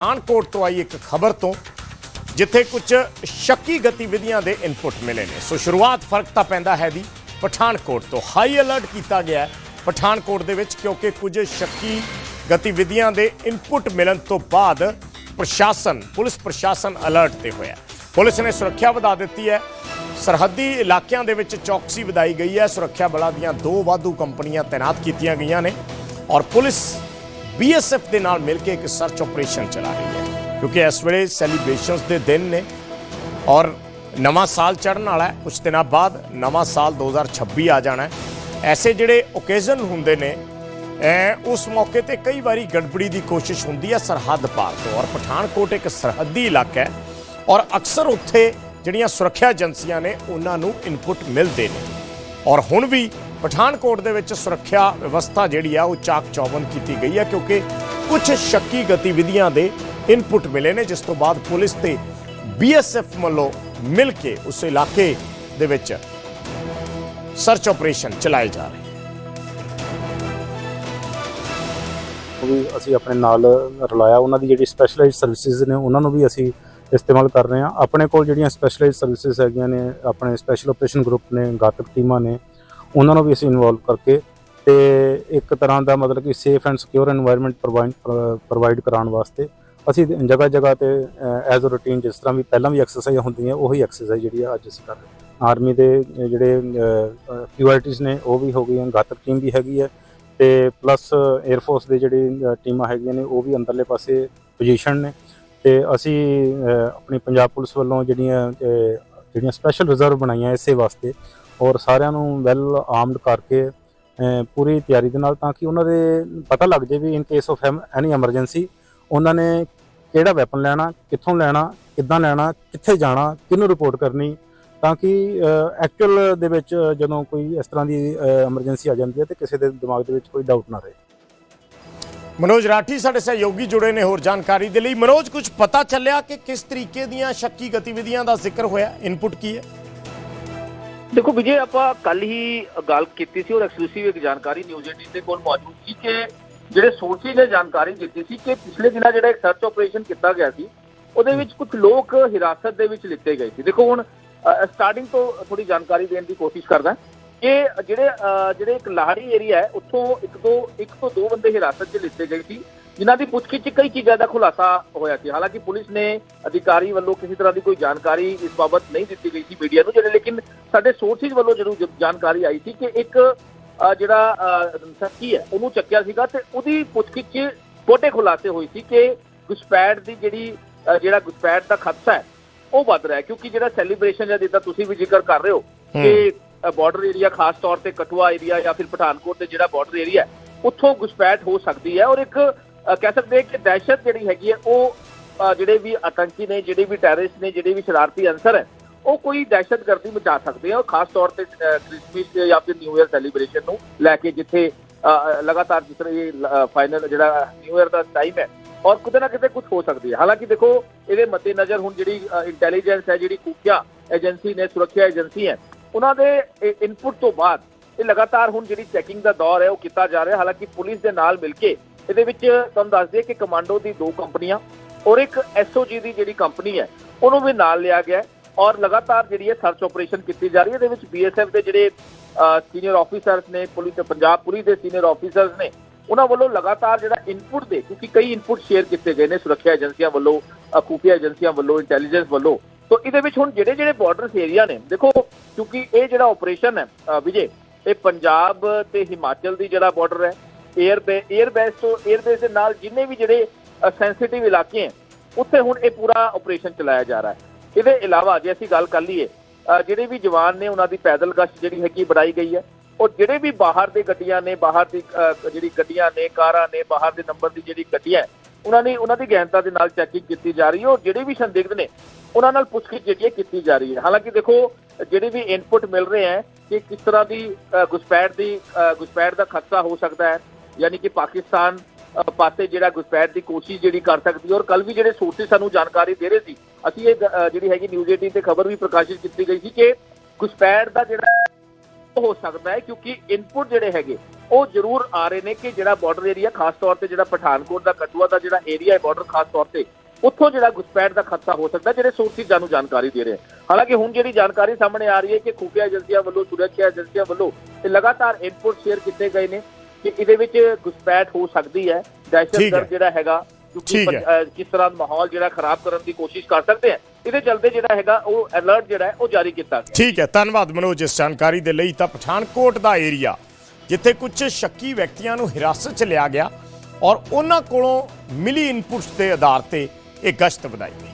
ਪਠਾਨਕੋਟ ਤੋਂ ਆਈ ਇੱਕ ਖਬਰ ਤੋਂ, ਜਿੱਥੇ ਕੁਝ ਸ਼ੱਕੀ ਗਤੀਵਿਧੀਆਂ ਦੇ ਇਨਪੁਟ ਮਿਲੇ ਨੇ। ਸੋ ਸ਼ੁਰੂਆਤ ਫ਼ਰਕ ਤਾਂ ਪੈਂਦਾ ਹੈ ਦੀ ਪਠਾਨਕੋਟ ਤੋਂ। ਹਾਈ ਅਲਰਟ ਕੀਤਾ ਗਿਆ ਪਠਾਨਕੋਟ ਦੇ ਵਿੱਚ, ਕਿਉਂਕਿ ਕੁਝ ਸ਼ੱਕੀ ਗਤੀਵਿਧੀਆਂ ਦੇ ਇਨਪੁਟ ਮਿਲਣ ਤੋਂ ਬਾਅਦ ਪ੍ਰਸ਼ਾਸਨ, ਪੁਲਿਸ ਪ੍ਰਸ਼ਾਸਨ ਅਲਰਟ ਤੇ ਹੋਇਆ ਪੁਲਿਸ ਨੇ ਸੁਰੱਖਿਆ ਵਧਾ ਦਿੱਤੀ ਹੈ। ਸਰਹੱਦੀ ਇਲਾਕਿਆਂ ਦੇ ਵਿੱਚ ਚੌਕਸੀ ਵਧਾਈ ਗਈ ਹੈ। ਸੁਰੱਖਿਆ ਬਲਾਂ ਦੀਆਂ ਦੋ ਵਾਧੂ ਕੰਪਨੀਆਂ ਤਾਇਨਾਤ ਕੀਤੀਆਂ ਗਈਆਂ ਨੇ ਔਰ ਪੁਲਿਸ ਬੀਐਸਐਫ ਦੇ ਨਾਲ ਮਿਲ ਕੇ ਇੱਕ ਸਰਚ ਆਪਰੇਸ਼ਨ ਚਲਾ ਰਹੀ ਹੈ। ਕਿਉਂਕਿ ਇਸ ਵੇਲੇ ਸੈਲੀਬ੍ਰੇਸ਼ਨਸ ਦੇ ਦਿਨ ਨੇ ਔਰ ਨਵਾਂ ਸਾਲ ਚੜ੍ਹਨ ਵਾਲਾ ਹੈ। ਕੁਝ ਦਿਨਾਂ ਬਾਅਦ ਨਵਾਂ ਸਾਲ 2026 ਆ ਜਾਣਾ ਹੈ। ਐਸੇ ਜਿਹੜੇ ਓਕੇਜ਼ਨ ਹੁੰਦੇ ਨੇ ਉਸ ਮੌਕੇ ਤੇ ਕਈ ਵਾਰੀ ਗੜਬੜੀ ਦੀ ਕੋਸ਼ਿਸ਼ ਹੁੰਦੀ ਹੈ ਸਰਹੱਦ ਪਾਰ ਤੋਂ। ਔਰ ਪਠਾਨਕੋਟ ਇੱਕ ਸਰਹੱਦੀ ਇਲਾਕਾ ਹੈ ਔਰ ਅਕਸਰ ਉੱਥੇ ਜਿਹੜੀਆਂ ਸੁਰੱਖਿਆ ਏਜੰਸੀਆਂ ਨੇ, ਉਹਨਾਂ ਨੂੰ ਇਨਪੁਟ ਮਿਲਦੇ ਨੇ। ਔਰ ਹੁਣ ਵੀ ਪਠਾਨਕੋਟ ਦੇ ਵਿੱਚ ਸੁਰੱਖਿਆ ਵਿਵਸਥਾ ਜਿਹੜੀ ਆ, ਉਹ ਚਾਕ ਚੌਬੰਦ ਕੀਤੀ ਗਈ ਹੈ ਕਿਉਂਕਿ ਕੁਝ ਸ਼ੱਕੀ ਗਤੀਵਿਧੀਆਂ ਦੇ ਇਨਪੁਟ ਮਿਲੇ ਨੇ, ਜਿਸ ਤੋਂ ਬਾਅਦ ਪੁਲਿਸ ਤੇ ਬੀਐਸਐਫ ਵੱਲੋਂ ਮਿਲ ਕੇ ਉਸ ਇਲਾਕੇ ਦੇ ਵਿੱਚ ਸਰਚ ਆਪਰੇਸ਼ਨ ਚਲਾਏ ਜਾ ਰਹੇ ਵੀ ਅਸੀਂ ਆਪਣੇ ਨਾਲ ਰਲਾਇਆ, ਉਹਨਾਂ ਦੀ ਜਿਹੜੀ ਸਪੈਸ਼ਲਾਈਜ਼ਡ ਸਰਵਿਸਿਜ਼ ਨੇ, ਉਹਨਾਂ ਨੂੰ ਵੀ ਅਸੀਂ ਇਸਤੇਮਾਲ ਕਰ ਰਹੇ ਹਾਂ। ਆਪਣੇ ਕੋਲ ਜਿਹੜੀਆਂ ਸਪੈਸ਼ਲਾਈਜ਼ਡ ਸਰਵਿਸਿਜ਼ ਹੈਗੀਆਂ ਨੇ, ਆਪਣੇ ਸਪੈਸ਼ਲ ਆਪਰੇਸ਼ਨ ਗਰੁੱਪ ਨੇ ਘਾਤਕ ਟੀਮਾਂ ਨੇ ਉਹਨਾਂ ਨੂੰ ਵੀ ਅਸੀਂ ਇਨਵੋਲਵ ਕਰਕੇ ਤੇ ਇੱਕ ਤਰ੍ਹਾਂ ਦਾ ਮਤਲਬ ਕਿ safe and secure environment provide provide ਕਰਾਉਣ ਵਾਸਤੇ ਅਸੀਂ ਜਗ੍ਹਾ ਜਗ੍ਹਾ ਤੇ ਐਜ਼ ਅ ਰੂਟੀਨ ਜਿਸ ਤਰ੍ਹਾਂ ਵੀ ਪਹਿਲਾਂ ਵੀ ਐਕਸਰਸਾਈਜ਼ ਹੁੰਦੀਆਂ, ਉਹੀ ਐਕਸਰਸਾਈਜ਼ ਜਿਹੜੀ ਆ ਅੱਜ ਅਸੀਂ ਕਰ ਰਹੇ ਆਰਮੀ ਦੇ ਜਿਹੜੇ ਕਿਉਰਟੀਜ਼ ਨੇ, ਉਹ ਵੀ ਹੋ ਗਈਆਂ ਗਾਤਕ ਟੀਮ ਵੀ ਹੈਗੀ ਹੈ ਤੇ ਪਲੱਸ 에ਅਰ ਦੇ ਜਿਹੜੇ ਟੀਮਾਂ ਹੈਗੀਆਂ ਨੇ, ਉਹ ਵੀ ਅੰਦਰਲੇ ਪਾਸੇ ਪੋਜੀਸ਼ਨ ਨੇ ਤੇ ਅਸੀਂ ਆਪਣੀ ਪੰਜਾਬ ਪੁਲਿਸ ਵੱਲੋਂ ਜਿਹੜੀਆਂ ਜਿਹੜੀਆਂ ਸਪੈਸ਼ਲ ਰਿਜ਼ਰਵ ਬਣਾਈਆਂ ਇਸੇ ਵਾਸਤੇ ਔਰ ਸਾਰਿਆਂ ਨੂੰ ਵੈਲ ਆਰਮਡ ਕਰਕੇ ਪੂਰੀ ਤਿਆਰੀ ਦੇ ਨਾਲ ਤਾਂ ਕਿ ਉਹਨਾਂ ਦੇ ਪਤਾ ਲੱਗ ਜੇ ਵੀ in case of any emergency ਉਹਨਾਂ ਨੇ ਕਿਹੜਾ ਵੈਪਨ ਲੈਣਾ, ਕਿੱਥੋਂ ਲੈਣਾ, ਕਿੱਦਾਂ ਲੈਣਾ, ਕਿੱਥੇ ਜਾਣਾ, ਕਿਹਨੂੰ ਰਿਪੋਰਟ ਕਰਨੀ, ਤਾਂ ਕਿ ਐਕਚੁਅਲ ਦੇ ਵਿੱਚ ਜਦੋਂ ਕੋਈ ਇਸ ਤਰ੍ਹਾਂ ਦੀ ਐਮਰਜੈਂਸੀ ਆ ਜਾਂਦੀ ਹੈ ਤੇ ਕਿਸੇ ਦੇ ਦਿਮਾਗ ਦੇ ਵਿੱਚ ਕੋਈ ਡਾਊਟ ਨਾ ਰਹੇ। ਮਨੋਜ ਰਾਠੀ ਸਾਡੇ ਸਹਿਯੋਗੀ ਜੁੜੇ ਨੇ ਹੋਰ ਜਾਣਕਾਰੀ ਦੇ ਲਈ। ਮਨੋਜ ਕੁਝ ਪਤਾ ਚੱਲਿਆ ਕਿ ਕਿਸ ਤਰੀਕੇ ਦੀਆਂ ਸ਼ੱਕੀ ਗਤੀਵਿਧੀਆਂ ਦਾ ਜ਼ਿਕਰ ਹੋਇਆ? ਇਨਪੁਟ ਕੀ ਹੈ? ਦੇਖੋ ਵਿਜੇ, ਆਪਾਂ ਕੱਲ ਹੀ ਗੱਲ ਕੀਤੀ ਸੀ ਔਰ ਐਕਸਕਲੂਸਿਵ ਇੱਕ ਜਾਣਕਾਰੀ ਨਿਊਜ਼ 18 ਦੇ ਕੋਲ ਮੌਜੂਦ ਸੀ ਕਿ ਜਿਹੜੇ ਸੋਰਸਿਸ ਨੇ ਜਾਣਕਾਰੀ ਦਿੱਤੀ ਸੀ ਕਿ ਪਿਛਲੇ ਦਿਨਾਂ ਜਿਹੜਾ ਇੱਕ ਸਰਚ ਆਪਰੇਸ਼ਨ ਕੀਤਾ ਗਿਆ ਸੀ, ਉਹਦੇ ਵਿੱਚ ਕੁਝ ਲੋਕ ਹਿਰਾਸਤ ਦੇ ਵਿੱਚ ਲਿੱਤੇ ਗਏ ਸੀ। ਦੇਖੋ ਹੁਣ ਸਟਾਰਟਿੰਗ ਤੋਂ ਥੋੜੀ ਜਾਣਕਾਰੀ ਦੇਣ ਦੀ ਕੋਸ਼ਿਸ਼ ਕਰਦਾ ਕਿ ਜਿਹੜੇ ਜਿਹੜੇ ਇੱਕ ਲਾਹੜੀ ਏਰੀਆ ਹੈ, ਉੱਥੋਂ ਇੱਕ ਦੋ ਇੱਕ ਤੋਂ ਦੋ ਬੰਦੇ ਹਿਰਾਸਤ 'ਚ ਲਿੱਤੇ ਗਏ ਸੀ। ਜਿਨ੍ਹਾਂ ਦੀ ਪੁੱਛਗਿੱਛ 'ਚ ਕਈ ਚੀਜ਼ਾਂ ਦਾ ਖੁਲਾਸਾ ਹੋਇਆ ਸੀ। ਹਾਲਾਂਕਿ ਪੁਲਿਸ ਨੇ ਅਧਿਕਾਰੀ ਵੱਲੋਂ ਕਿਸੇ ਤਰ੍ਹਾਂ ਦੀ ਕੋਈ ਜਾਣਕਾਰੀ ਇਸ ਬਾਬਤ ਨਹੀਂ ਦਿੱਤੀ ਗਈ ਸੀ ਮੀਡੀਆ ਨੂੰ ਜਿਹੜੇ ਲੇਕਿਨ ਸਾਡੇ ਸੋਰਸਿਸ ਵੱਲੋਂ ਜ਼ਰੂਰ ਜ- ਜਾਣਕਾਰੀ ਆਈ ਸੀ ਕਿ ਇੱਕ ਜਿਹੜਾ ਸੱਕੀ ਹੈ ਉਹਨੂੰ ਚੱਕਿਆ ਸੀਗਾ ਤੇ ਉਹਦੀ ਪੁੱਛਗਿੱਛ 'ਚ ਛੋਟੇ ਖੁਲਾਸੇ ਹੋਈ ਸੀ ਕਿ ਘੁਸਪੈਠ ਦੀ ਜਿਹੜੀ ਜਿਹੜਾ ਘੁਸਪੈਠ ਦਾ ਖਦਸ਼ਾ ਹੈ ਉਹ ਵੱਧ ਰਿਹਾ ਕਿਉਂਕਿ ਜਿਹੜਾ ਸੈਲੀਬ੍ਰੇਸ਼ਨ ਜਾਂ ਜਿੱਦਾਂ ਤੁਸੀਂ ਵੀ ਜ਼ਿਕਰ ਕਰ ਰਹੇ ਹੋ ਕਿ ਬਾਰਡਰ ਏਰੀਆ ਖਾਸ ਤੌਰ ਤੇ ਕਠੂਆ ਏਰੀਆ ਜਾਂ ਫਿਰ ਪਠਾਨਕੋਟ ਦੇ ਜਿਹੜਾ ਬਾਰਡਰ ਏਰੀਆ ਉੱਥੋਂ ਘੁਸਪੈਠ ਹੋ ਸਕਦੀ ਹੈ ਔਰ ਇੱਕ ਕਹਿ ਸਕਦੇ ਕਿ ਦਹਿਸ਼ਤ ਜਿਹੜੀ ਹੈਗੀ ਹੈ ਉਹ ਜਿਹੜੇ ਵੀ ਆਤੰਕੀ ਨੇ ਜਿਹੜੇ ਵੀ ਟੈਰਰਿਸਟ ਨੇ ਜਿਹੜੇ ਵੀ ਸ਼ਰਾਰਤੀ ਅੰਸਰ ਹੈ ਉਹ ਕੋਈ ਦਹਿਸ਼ਤਗਰਦੀ ਮਚਾ ਸਕਦੇ ਆ। ਖਾਸ ਤੌਰ ਤੇ ਅ, ਕ੍ਰਿਸਮਸ ਜਾਂ ਫਿਰ ਨਿਊ ਇਅਰ ਸੈਲੀਬ੍ਰੇਸ਼ਨ ਨੂੰ ਲੈ ਕੇ ਜਿੱਥੇ ਲਗਾਤਾਰ ਜਿਸ ਤਰ੍ਹਾਂ ਇਹ ਫਾਈਨਲ ਜਿਹੜਾ ਨਿਊ ਇਅਰ ਦਾ ਟਾਈਮ ਹੈ ਔਰ ਕਿਤੇ ਨਾ ਕਿਤੇ ਕੁਝ ਹੋ ਸਕਦੀ ਹੈ। ਹਾਲਾਂਕਿ ਦੇਖੋ ਇਹਦੇ ਮੱਦੇ ਨਜ਼ਰ ਹੁਣ ਜਿਹੜੀ ਇੰਟੈਲੀਜੈਂਸ ਹੈ ਜਿਹੜੀ ਖੁਫੀਆ ਏਜੰਸੀ ਨੇ ਸੁਰੱਖਿਆ ਏਜੰਸੀ ਹੈ ਉਹਨਾਂ ਦੇ ਇਨਪੁਟ ਤੋਂ ਬਾਅਦ ਇਹ ਲਗਾਤਾਰ ਹੁਣ ਜਿਹੜੀ ਚੈਕਿੰਗ ਦਾ ਦੌਰ ਹੈ ਉਹ ਕੀਤਾ ਜਾ ਰਿਹਾ। ਹਾਲਾਂਕਿ ਪੁਲਿਸ ਦੇ ਨਾਲ ਮਿਲ ਕੇ ਇਹਦੇ ਵਿੱਚ ਤੁਹਾਨੂੰ ਦੱਸ ਦਈਏ ਕਿ ਕਮਾਂਡੋ ਦੀ ਦੋ ਕੰਪਨੀਆਂ ਔਰ ਇੱਕ ਐਸਓਜੀ ਦੀ ਜਿਹੜੀ ਕੰਪਨੀ ਹੈ, ਉਹਨੂੰ ਵੀ ਨਾਲ ਲਿਆ ਗਿਆ ਔਰ ਲਗਾਤਾਰ ਜਿਹੜੀ ਹੈ ਸਰਚ ਆਪਰੇਸ਼ਨ ਕੀਤੀ ਜਾ ਰਹੀ ਹੈ। ਇਹਦੇ ਵਿੱਚ ਬੀਐਸਐਫ ਦੇ ਜਿਹੜੇ ਸੀਨੀਅਰ ਆਫੀਸਰਸ ਨੇ, ਪੁਲਿਸ ਤੇ ਪੰਜਾਬ ਪੁਲਿਸ ਦੇ ਸੀਨੀਅਰ ਆਫੀਸਰਸ ਨੇ, ਉਹਨਾਂ ਵੱਲੋਂ ਲਗਾਤਾਰ ਜਿਹੜਾ ਇਨਪੁਟ ਦੇ, ਕਿਉਂਕਿ ਕਈ ਇਨਪੁਟ ਸ਼ੇਅਰ ਕੀਤੇ ਗਏ ਨੇ ਸੁਰੱਖਿਆ ਏਜੰਸੀਆਂ ਵੱਲੋਂ ਖੂਫੀਆ ਏਜੰਸੀਆਂ ਵੱਲੋਂ ਇੰਟੈਲੀਜੈਂਸ ਵੱਲੋਂ। ਤੋਂ ਇਹਦੇ ਵਿੱਚ ਹੁਣ ਜਿਹੜੇ ਜਿਹੜੇ ਬਾਰਡਰਸ ਏਰੀਆ ਨੇ, ਦੇਖੋ, ਕਿਉਂਕਿ ਇਹ ਜਿਹੜਾ ਆਪਰੇਸ਼ਨ ਹੈ ਵਿਜੇ, ਇਹ ਪੰਜਾਬ ਤੇ ਹਿਮਾਚਲ ਦੀ ਜਿਹੜਾ ਬਾਰਡਰ ਹੈ 에ਅਰ 에ਅਰਬੇਸ ਤੋਂ 에ਅਰਬੇਸ ਦੇ ਨਾਲ ਜਿੰਨੇ ਵੀ ਜਿਹੜੇ ਸੈਂਸਿਟਿਵ ਇਲਾਕੇ ਹੈ, ਉੱਥੇ ਹੁਣ ਇਹ ਪੂਰਾ ਆਪਰੇਸ਼ਨ ਚਲਾਇਆ ਜਾ ਰਿਹਾ ਹੈ। ਇਹਦੇ ਇਲਾਵਾ ਜੇ ਅਸੀਂ ਗੱਲ ਕਰ ਲਈਏ ਜਿਹੜੇ ਵੀ ਜਵਾਨ ਨੇ ਉਹਨਾਂ ਦੀ ਪੈਦਲ ਗਸ਼ਤ ਜਿਹੜੀ ਹੈਗੀ ਬਣਾਈ ਗਈ ਹੈ ਔਰ ਜਿਹੜੇ ਵੀ ਬਾਹਰ ਦੇ ਗੱਡੀਆਂ ਨੇ, ਬਾਹਰ ਦੀ ਜਿਹੜੀ ਗੱਡੀਆਂ ਨੇ, ਕਾਰਾਂ ਨੇ, ਬਾਹਰ ਦੇ ਨੰਬਰ ਦੀ ਜਿਹੜੀ ਗੱਡੀਆਂ ਉਹਨਾਂ ਨੇ ਉਹਨਾਂ ਦੀ ਗੈਂਤਾ ਦੇ ਨਾਲ ਚੈਕਿੰਗ ਕੀਤੀ ਜਾ ਰਹੀ ਹੈ, ਔਰ ਜਿਹੜੇ ਵੀ ਸੰਦਿਗਧ ਨੇ, ਉਹਨਾਂ ਨਾਲ ਪੁੱਛਗਿੱਛ ਜਿਹੜੀ ਹੈ ਕੀਤੀ ਜਾ ਰਹੀ ਹੈ। ਹਾਲਾਂਕਿ ਦੇਖੋ, ਜਿਹੜੇ ਵੀ ਇਨਪੁਟ ਮਿਲ ਰਹੇ ਹੈ ਕਿ ਕਿਸ ਤਰ੍ਹਾਂ ਦੀ ਗੁਸਪੈਠ ਦੀ ਗੁਸਪੈਠ ਦਾ ਖਤਰਾ ਹੋ ਸਕਦਾ ਹੈ ਯਾਨੀ ਕਿ ਪਾਕਿਸਤਾਨ ਪਾਸੇ ਜਿਹੜਾ ਘੁਸਪੈਠ ਦੀ ਕੋਸ਼ਿਸ਼ ਜਿਹੜੀ ਕਰ ਸਕਦੀ ਹੈ ਔਰ ਕੱਲ ਵੀ ਜਿਹੜੇ ਸੋਰਸਿਸ ਸਾਨੂੰ ਜਾਣਕਾਰੀ ਦੇ ਰਹੇ ਸੀ, ਅਸੀਂ ਇਹ ਜਿਹੜੀ ਹੈਗੀ ਨਿਊਜ਼ 18 ਤੇ ਖਬਰ ਵੀ ਪ੍ਰਕਾਸ਼ਿਤ ਕੀਤੀ ਗਈ ਸੀ ਕਿ ਘੁਸਪੈਠ ਦਾ ਜਿਹੜਾ ਹੋ ਸਕਦਾ ਹੈ ਕਿਉਂਕਿ ਇਨਪੁਟ ਜਿਹੜੇ ਹੈਗੇ, ਉਹ ਜ਼ਰੂਰ ਆ ਰਹੇ ਨੇ ਕਿ ਜਿਹੜਾ ਬਾਰਡਰ ਏਰੀਆ ਖਾਸ ਤੌਰ ਤੇ ਜਿਹੜਾ ਪਠਾਨਕੋਟ ਦਾ ਕਟੂਆ ਦਾ ਜਿਹੜਾ ਏਰੀਆ ਹੈ ਬਾਰਡਰ ਖਾਸ ਤੌਰ ਤੇ, ਉੱਥੋਂ ਜਿਹੜਾ ਘੁਸਪੈਠ ਦਾ ਖਤਰਾ ਹੋ ਸਕਦਾ, ਜਿਹੜੇ ਸੋਰਸਿਸ ਸਾਨੂੰ ਜਾਣਕਾਰੀ ਦੇ ਰਹੇ ਹਾਲਾਂਕਿ ਹੁਣ ਜਿਹੜੀ ਜਾਣਕਾਰੀ ਸਾਹਮਣੇ ਆ ਰਹੀ ਹੈ ਕਿ ਖੁਫੀਆ ਏਜੰਸੀਆਂ ਵੱਲੋਂ, ਸੁਰੱਖਿਆ ਏਜੰਸੀਆਂ ਵੱਲੋਂ ਇਹ ਲਗਾਤਾਰ ਇਨਪੁਟ ਸ਼ੇਅਰ ਕੀਤੇ ਗਏ ਨੇ ਕਿ ਇਹਦੇ ਵਿੱਚ ਘੁਸਪੈਠ ਹੋ ਸਕਦੀ ਹੈ। ਦਹਿਸ਼ਤਗਰਦ ਜਿਹੜਾ ਹੈਗਾ ਕਿਉਂਕਿ ਕਿਸ ਤਰ੍ਹਾਂ ਮਾਹੌਲ ਜਿਹੜਾ ਖਰਾਬ ਕਰਨ ਦੀ ਕੋਸ਼ਿਸ਼ ਕਰ ਸਕਦੇ ਆ ਇਹਦੇ ਚਲਦੇ ਜਿਹੜਾ ਹੈਗਾ ਉਹ ਅਲਰਟ ਜਿਹੜਾ ਹੈ ਉਹ ਜਾਰੀ ਕੀਤਾ ਗਿਆ। ਠੀਕ ਹੈ ਧੰਨਵਾਦ ਮਨੋਜ ਇਸ ਜਾਣਕਾਰੀ ਦੇ ਲਈ। ਤਾਂ ਪਠਾਨਕੋਟ ਦਾ ਏਰੀਆ ਜਿੱਥੇ ਕੁਝ ਸ਼ੱਕੀ ਵਿਅਕਤੀਆਂ ਨੂੰ ਹਿਰਾਸਤ 'ਚ ਲਿਆ ਗਿਆ ਔਰ ਉਹਨਾਂ ਕੋਲੋਂ ਮਿਲੀ ਇਨਪੁਟਸ ਦੇ ਆਧਾਰ ਤੇ ਇਹ ਗਸ਼ਤ ਵਧਾਈ ਗਈ।